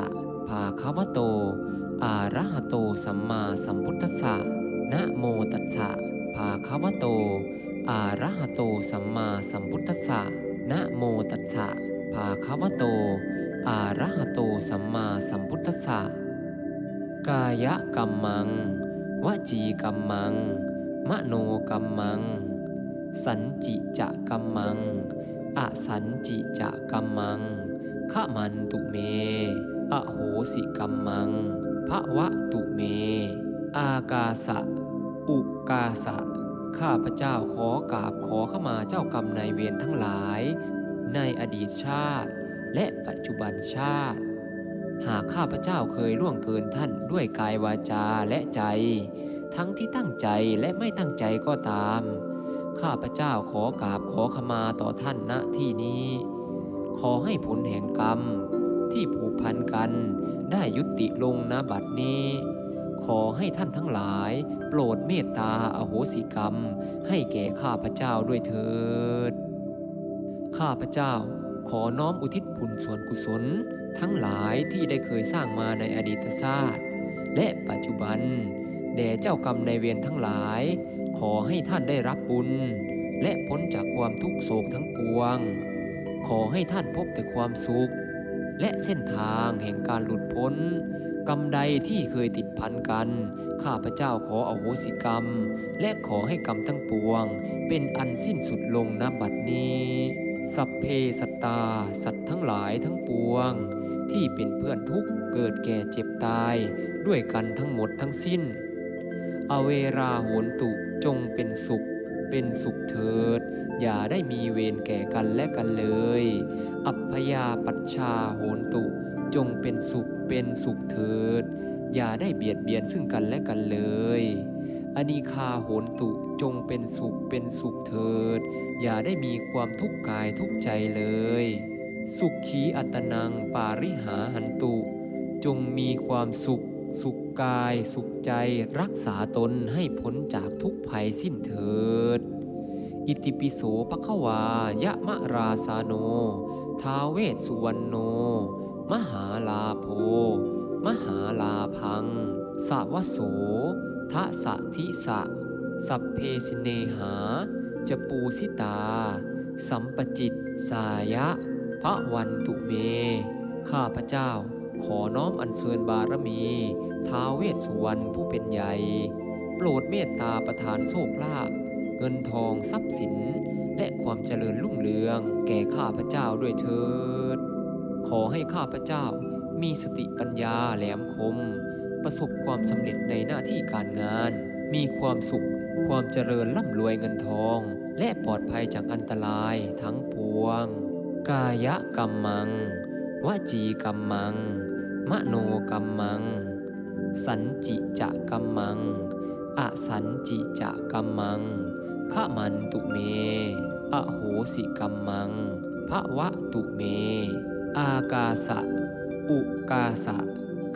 ะภาควะโตอะระหะโตสัมมาสัมพุทธัสสะนะโมตัสสะภาควะโตอะระหะโตสัมมาสัมพุทธัสสะนะโมตัสสะภาควะโตอะระหะโตสัมมาสัมพุทธัสสะกายกัมมัง วจีกัมมัง มโนกัมมัง สันจิจะกัมมัง อสันจิจะกัมมังขมันตุเม อโหสิกัมมังภะวะตุเม อากาสะ อุกาสะ ข้าพเจ้าขอกราบขอขมาเจ้ากรรมนายเวรทั้งหลาย ในอดีตชาติ และปัจจุบันชาติ หากข้าพเจ้าเคยล่วงเกินท่านด้วยกายวาจาและใจ ทั้งที่ตั้งใจและไม่ตั้งใจก็ตาม ข้าพเจ้าขอกราบขอขมาต่อท่านณที่นี้ ขอให้ผลแห่งกรรม ที่ผูกพันกัน ได้ยุติลงณบัดนี้ ขอให้ท่านทั้งหลาย โปรดเมตตาอโหสิกรรม ให้แก่ข้าพเจ้าด้วยเถิด ข้าพเจ้าขอน้อมอุทิศบุญส่วนกุศล ทั้งหลายที่ได้เคยสร้างมาในอดีตชาติและปัจจุบันแด่เจ้ากรรมในเวรทั้งหลาย ขอให้ท่านได้รับบุญ และพ้นจากความทุกโศกทั้งปวง ขอให้ท่านพบแต่ความสุข และเส้นทางแห่งการหลุดพ้น กรรมใดที่เคยติดพันกัน ข้าพเจ้าขออโหสิกรรม และขอให้กรรมทั้งปวง เป็นอันสิ้นสุดลงณบัดนี้ สัพเพสัตตา สัตว์ทั้งหลายทั้งปวง ที่เป็นเพื่อนทุกเกิดแก่เจ็บตาย ด้วยกันทั้งหมดทั้งสิ้น อเวราโหนตุจงเป็นสุข เป็นสุขเถิด อย่าได้มีเวรแก่กันและกันเลย อัพยาปัชชาโหนตุ จงเป็นสุขเป็นสุขเถิด อย่าได้เบียดเบียนซึ่งกันและกันเลยอนีคาโหนตุจงเป็นสุขเป็นสุขเถิด อย่าได้มีความทุกข์กายทุกข์ใจเลย สุขขีอัตนังปาริหาหันตุ จงมีความสุข สุขกายสุขใจรักษาตนให้พ้นจากทุกภัยสิ้นเถิด อิติปิโสปะคะวายะมะราสาโน ทาเวสสุวรรณโน มหาลาโภมหาลาพัง สาวโสทะสะทิสะ สัพเพสเนหา จะปูสิตา สัมปจิตสายะพระวันตุเม ข้าพเจ้า ขอน้อมอัญเชิญบารมีท้าวเวสสุวรรณผู้เป็นใหญ่ โปรดเมตตาประทานโชคลาภเงินทองทรัพย์สิน และความเจริญรุ่งเรือง แก่ข้าพเจ้าด้วยเถิด ขอให้ข้าพเจ้ามีสติปัญญาแหลมคม ประสบความสำเร็จในหน้าที่การงาน มีความสุข ความเจริญร่ำรวยเงินทอง และปลอดภัยจากอันตรายทั้งปวง กายกรรมัง วจีกรรมมัง มโนกรรมมัง สันจิจะกรรมมัง อสันจิจะกรรมมังขมันตุเม อโหสิกรรมมังภะวะตุเม อากาสะ อุกาสะ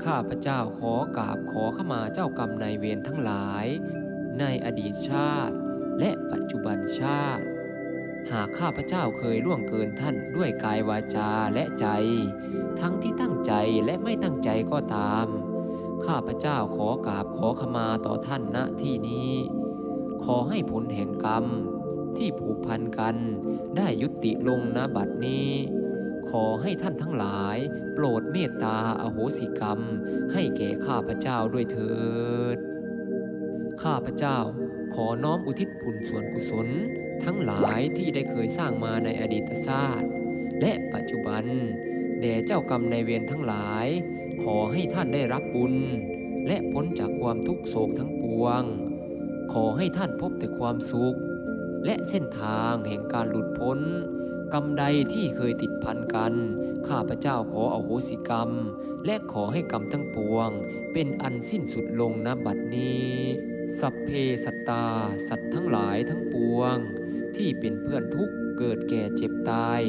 ข้าพเจ้าขอกราบขอขมาเจ้ากรรมนายเวรทั้งหลาย ในอดีตชาติ และปัจจุบันชาติ หากข้าพเจ้าเคยล่วงเกินท่านด้วยกายวาจาและใจ ทั้งที่ตั้งใจและไม่ตั้งใจก็ตาม ข้าพเจ้าขอกราบขอขมาต่อท่านณที่นี้ ขอให้ผลแห่งกรรมที่ผูกพันกันได้ยุติลงณบัดนี้ ขอให้ท่านทั้งหลายโปรดเมตตาอโหสิกรรม ให้แก่ข้าพเจ้าด้วยเถิด ข้าพเจ้าขอน้อมอุทิศบุญส่วนกุศล ทั้งหลายที่ได้เคยสร้างมาในอดีตชาติ และปัจจุบัน แด่เจ้ากรรมในเวรทั้งหลาย ขอให้ท่านได้รับบุญ และพ้นจากความทุกโศกทั้งปวง ขอให้ท่านพบแต่ความสุข และเส้นทางแห่งการหลุดพ้น กรรมใดที่เคยติดพันกัน ข้าพเจ้าขออโหสิกรรม และขอให้กรรมทั้งปวง เป็นอันสิ้นสุดลงณบัดนี้ สัพเพสัตตา สัตว์ทั้งหลายทั้งปวง ที่เป็นเพื่อนทุกเกิดแก่เจ็บตาย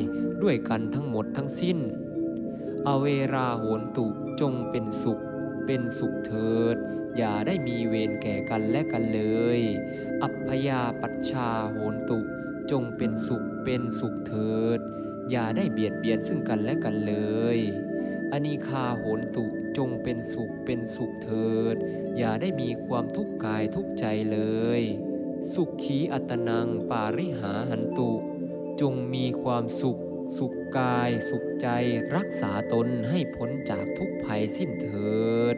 ด้วยกันทั้งหมดทั้งสิ้น อเวราโหนตุจงเป็นสุข เป็นสุขเถิด อย่าได้มีเวรแก่กันและกันเลย อัพพยาปัชชาโหนตุจงเป็นสุขเป็นสุขเถิด อย่าได้เบียดเบียนซึ่งกันและกันเลย อนิคาโหนตุจงเป็นสุขเป็นสุขเถิด อย่าได้มีความทุกข์กายทุกข์ใจเลย สุขีอัตนังปาริหาหันตุ จงมีความสุข สุขกาย สุขใจรักษาตนให้พ้นจากทุกภัยสิ้นเถิด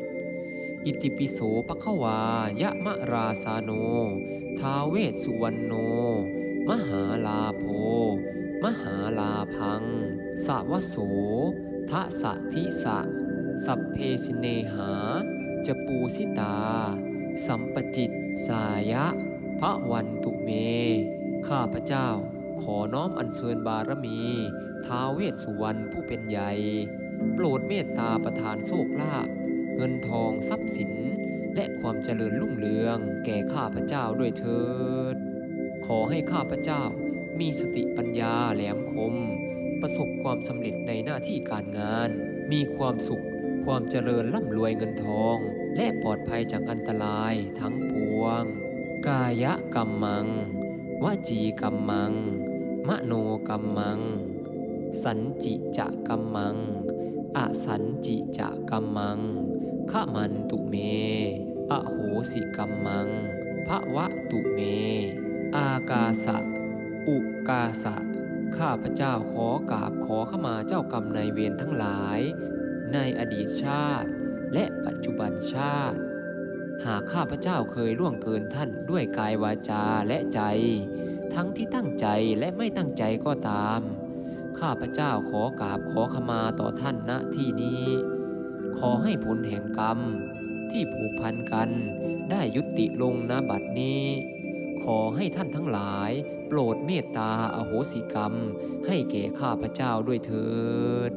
อิติปิโสปะคะวายะมะราสาโน ทาเวสสุวรรณโน มหาลาโภมหาลาพัง สาวโสทะสะทิสะ สัพเพสิเนหา จะปูสิตา สัมปจิตสายะ พระวันตุเม ข้าพระเจ้าขอน้อมอัญเชิญบารมี ท้าวเวสสุวรรณผู้เป็นใหญ่ โปรดเมตตาประทานโชคลาภเงินทองทรัพย์สิน และความเจริญรุ่งเรือง แก่ข้าพระเจ้าด้วยเถิด ขอให้ข้าพระเจ้ามีสติปัญญาแหลมคม ประสบความสำเร็จในหน้าที่การงาน มีความสุข ความเจริญร่ำรวยเงินทอง และปลอดภัยจากอันตรายทั้งปวง กายกรรมัง วจีกรรมัง มโนกรรมัง สันจิจะกรรมัง อสันจิจะกรรมังขมันตุเม อโหสิกรรมังภวะตุเม อากาสะ อุกาสะ ข้าพเจ้าขอกราบขอขมาเจ้ากรรมนายเวรทั้งหลาย ในอดีตชาติ และปัจจุบันชาติ หากข้าพเจ้าเคยล่วงเกินท่านด้วยกายวาจาและใจ ทั้งที่ตั้งใจและไม่ตั้งใจก็ตาม ข้าพเจ้าขอกราบขอขมาต่อท่านณที่นี้ ขอให้ผลแห่งกรรม ที่ผูกพันกันได้ยุติลงณบัดนี้ ขอให้ท่านทั้งหลาย โปรดเมตตาอโหสิกรรม ให้แก่ข้าพเจ้าด้วยเถิด